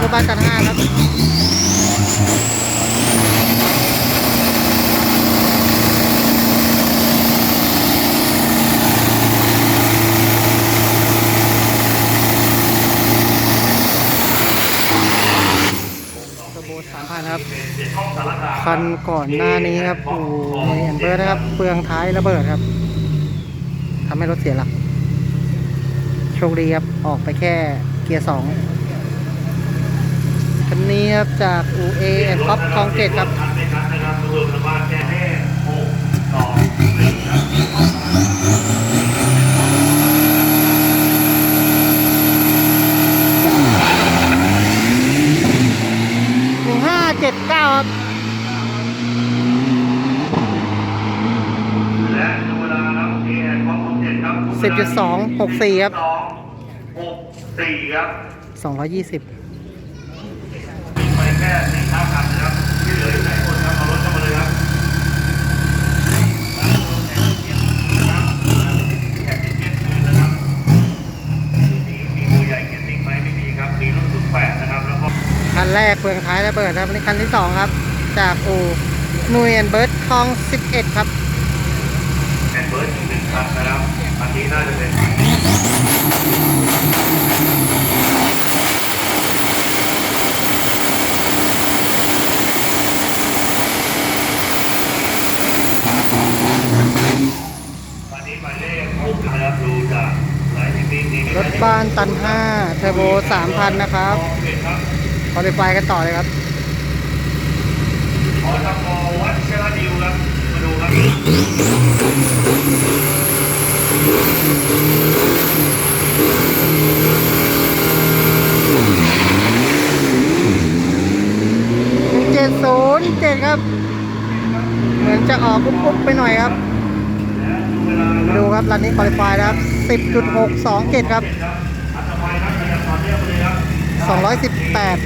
รถบ้านตันห้าครับกระโบสามพันครับคันก่อนหน้านี้ครับโอ้โหเห็นเบิร์ดนะครับเปลืองท้ายระเบิดครับทำให้รถเสียหลักโชคดีครับ ออกไปแค่เกียร์สอง คันนี้ครับจากอูเอแอนด์ป๊อปคองเกตครับหนึ่งห้าเจ็ดเก้าครับและเวลาครับเอแอนของผมเจ็ดครับสิบจุดสองหกสี่ครับสองหกสี่ครับสองร้อยยี่สิบมีไป แค่สี่เท่ากันนะครับที่เหลืออยู่ไหนคนครับเอารถเข้ามาเลยครับแข่งเจ็ดคืนนะครับมีมีมือใหญ่เกียรติไหมไม่มีครับมีรุ่นสุดแปดนะครับแล้วก็คันแรกเปลืองท้ายระเบิดครับนนี้คันที่สองครับ จากอูนุยแอนเบิร์ดคลองสิบเอ็ดครับแอนเบิร์ดหนึ่งคันนะครับอันนี้น่าจะเป็น อันนี้หมายเลขหกนะค รับดูจากลายที่มีนี่รถบ้านตันห้าเทอร์โบสามพันนะครับเห็นครับคอลิฟายกันต่อเลยครับขอทำมอวัดเชลดิวครับ มาดูครับหนึ่งเจ็ดศูนย์เจ็ดครับ เหมือนจะออกปุ๊บๆไปหน่อยครับ ดูครับรันนี้คอลิฟายนะครับสิบจุดหกสองเจ็ดครับครับอันต่อไปครับขยับต่อเนื่องไปเลยครับสองร้อยสิบแปด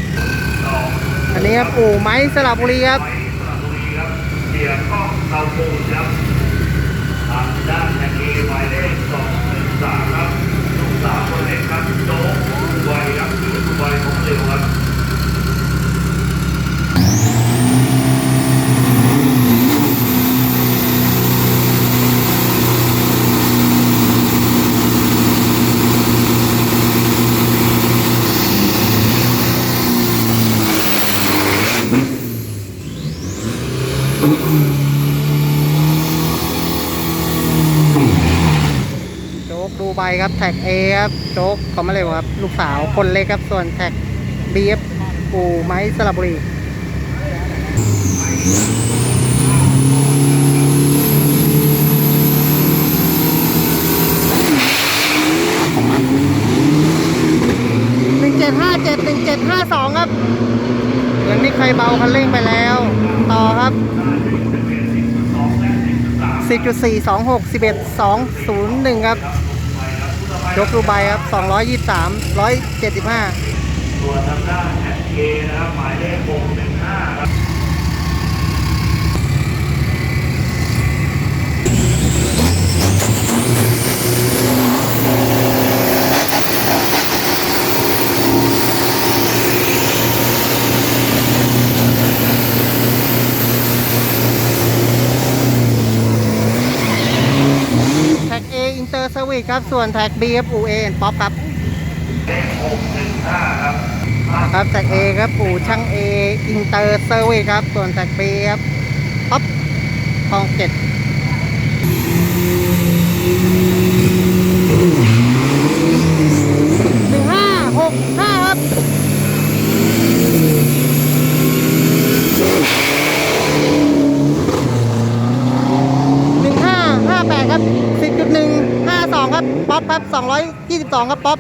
สองอันนี้ครับอู่ไม้สระบุรีครับสระบุรีครับเสียกล้องเตาปูนครับทางด้านแท็กซี่หมายเลขสองหนึ่งสามครับลูกสาวคนเล็กครับโจ๊กไวครับคือไวของเร็วครับ โจ๊กดูใบ ครับแท็ก A ครับโจ๊กเขามาเร็วครับ ลูกสาวคนเล็กครับ ส่วนแท็ก B ครับปูไม้สระบุรีหนึ่งเจ็ดห้าเจ็ดหนึ่งเจ็ดห้าสองครับเหมือนมีใครเบาคันเร่งไปแล้ว ต่อครับ 10.4 26 11 201 ครับ ยกดูใบครับ 223 175 ตัวทางด้านแอเนะครับ หมายเลข615ครับ แท็ก A อินเตอ ร์เซอร์วิสครับ ส่วนแท็ก BFUA ป๊อปครับครับครับแท็ก A ครับอูช่าง A อินเตอร์เซอร์วิสครับ ส่วนแท็ก B ครับป๊อปคลองเจ็ดหนึ่งห้าหกห้า 122 ครับป๊อป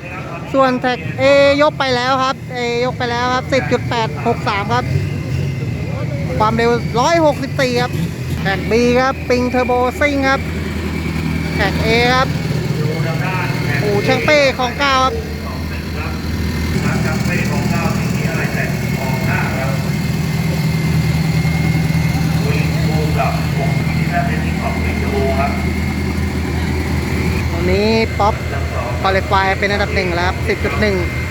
ส่วนแท็กเอยกไปแล้วครับเอยกไปแล้วครับ 10.863 ครับ ความเร็ว 164 ครับ แท็กบีครับ ปิงเทอร์โบซิ่งครับ แท็กเอครับโอ้เชงเป้ของเก้าครับวันนี้ป๊อป อลิฟายเป็นอันดับหนึ่งแล้วครับ10.1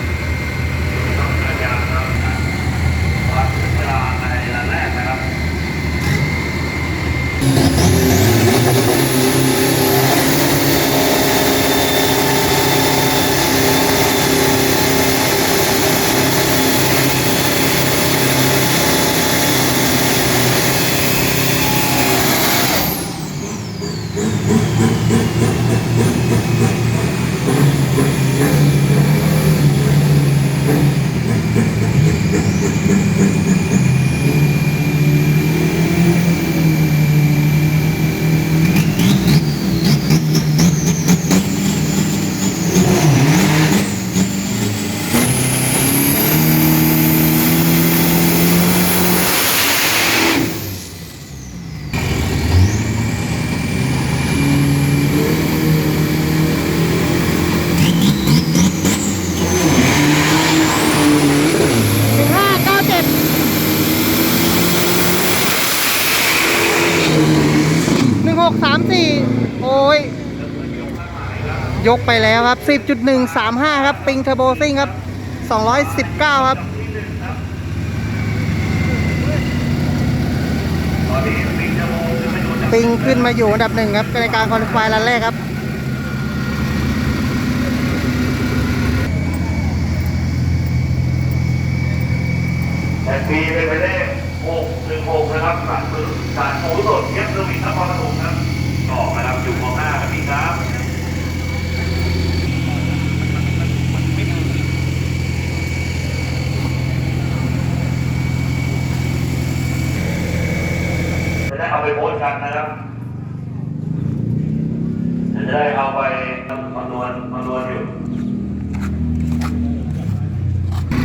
ยกไปแล้วครับ 10.135 ครับ ปิงเทอร์โบซิ่งครับ 219 ครับปิงขึ้นมาอยู่อันดับหนึ่งครับ ในการคอลิฟายรันแรกครับ แต่ปีเป็นไปได้หกหนึ่งหกนะครับสารมือสารโอ้สดเย็บเซอร์วิสนครปฐมครับต่อนะครับอยู่มองหน้ากันพี่ครับ จะได้เอาไป โพสต์กันนะครับจะได้เอาไปคำนวณคำนวณอยู่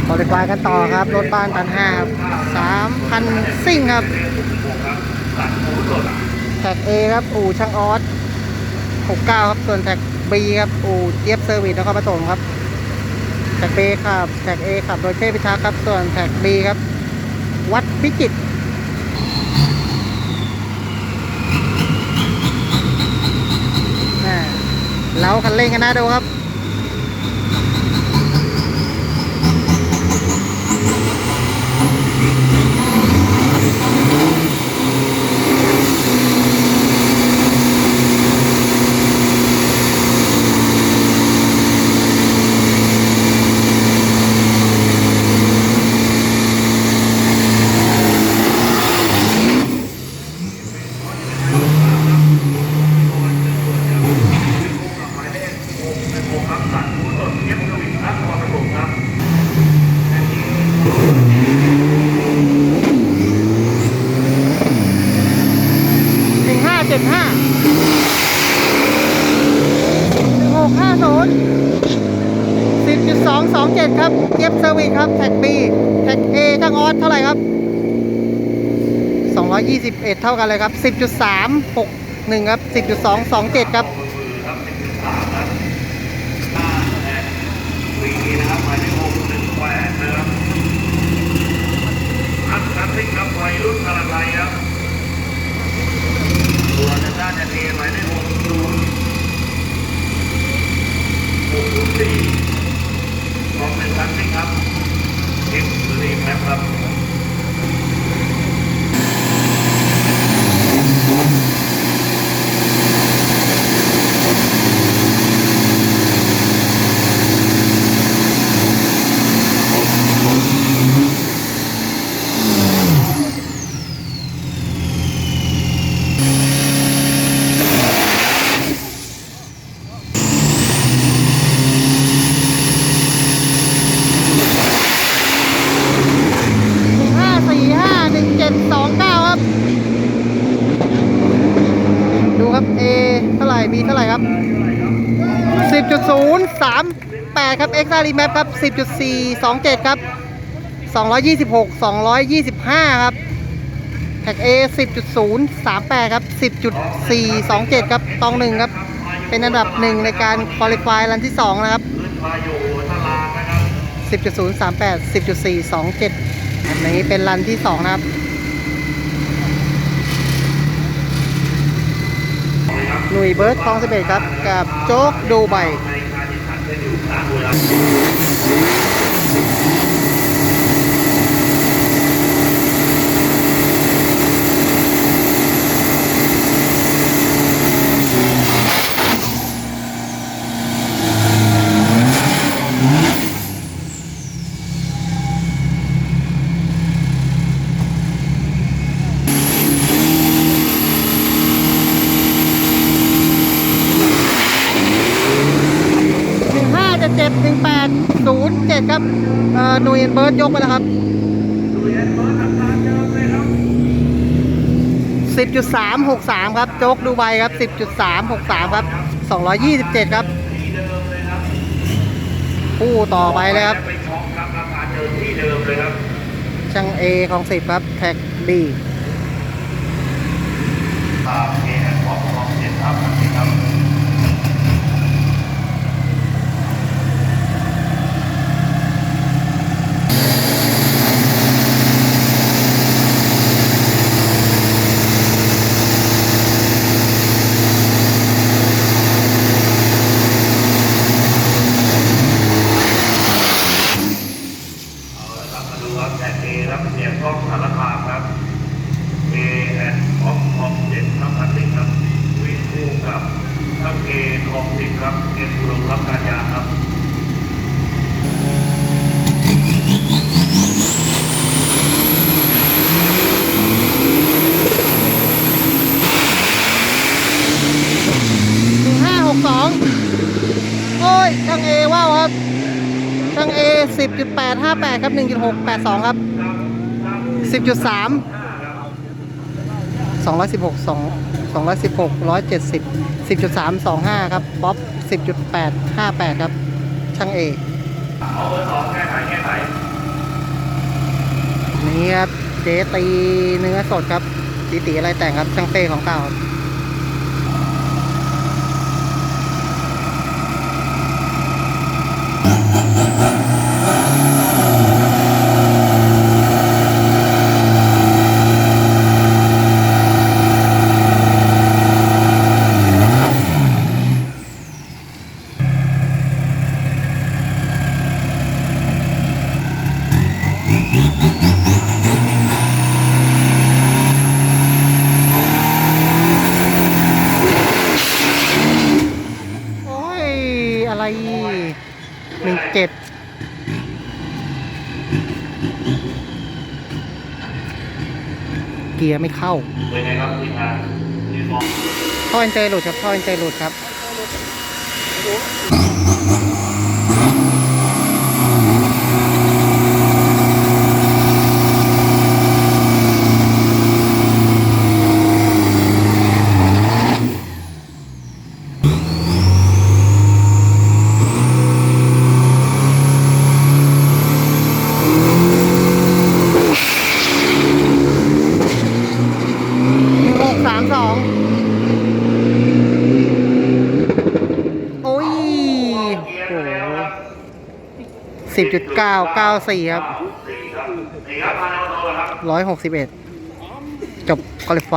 คอลิฟายกันต่อครับ รถบ้านพันห้าครับสามพันซิ่งครับแท็ก A ครับ อู่ช่างออส69ครับส่วนแท็ก B ครับ อู่เจี๊ยบเซอร์วิสนครปฐมครับแท็ก B ครับแท็ก A ขับโดยเทพิทักษ์ครับ ส่วนแท็ก B ครับ วัดพิจิตรอ่า เล้าคันเร่งกันนะดูครับ ดห้าหนึ่งหกห้าศูนย์สิบจุดสองสองเจ็ดครับเย็บเซอร์วิสครับแท็กบีแท็กเอช่างออสเท่าไหร่ครับสองร้อยยี่สิบเอ็ดเท่ากันเลยครับสิบจุดสามหกหนึ่งครับสิบจุดสองสองเจ็ดครับครับหมายเลขหกหนึ่งแปดนะครับอันคันที่ครับ นพลังไทยครับส่วนทางด้หมายเลขหกศูนย์หกศูนย์สี่รองเป็นคันที่ครับเอ็มซีแมปครับ หนึ่งห้าสี่ห้าหนึ่งเจ็ดสองเก้าครับ ดูครับ A มีเท่าไหร่ครับ 10.038 ครับ Extra Remap ครับ 10.427 ครับ 226 225 ครับแท็ก A 10.038 ครับ 10.427 ครับตองหนึ่งครับ เป็นอันดับหนึ่งในการคอลิฟายรันที่สองนะครับ 10.038 10.427 อันนี้เป็นรันที่ 2 นะครับ หนุ่ยเบิร์ตคลองสิบเอ็ดครับ กับโจ๊กดูใบ ในการแข่งขันจะอยู่ตามเวลา 1577 1807 นเบิร์ด ยกไปแล้วครับดูเอ็นเบิร์ดอาการเดิมเลยครับ10.363ครับโจ๊กดูไบครับ10.363ครับ227ครับที่เดิมเลยครับคู่ต่อไปเลยครับไปช็อปครับราคาเดิมที่เดิมเลยครับช่าง A ของ10ครับแท็ก B ตามเอแอนของของเจ็ดครับครับ เอาละครับมาดูครับแท็กเอครับเสียงกล้องสารคามครับเอแอนของของเจ็ดครับพันธิครับวิ่งคู่กับทั้งเอของสิบครับเอ็นบุรุษรับการยางครับ 1562 โอ้ย ช่าง A ว้าวครับ ช่าง A 10.858 ครับ 1.682 ครับ 10.3 216 2 216 170 10.325 ครับป๊อป10.858 ครับ ช่างเอาเบอสองแก้ไขแก้ไขนี่ครับเจตีเนื้อสดครับตีตีอะไรแต่งครับ ช่างเป้ของเก่าครับ โอ้ย อะไรหนึ่งเจ็ด เกียร์ไม่เข้าเป็นไงครับทีมงานทีมมองท่อเอ็นเจหลุดครับท่อเอ็นเจหลุดครับ หกสามสองโอ้ย เกียร์ โอ้ ไปแล้วครับ สิบจุด เก้าเก้าสี่ครับร้อยหกสิบเอ็ดจบคอลิฟไฟ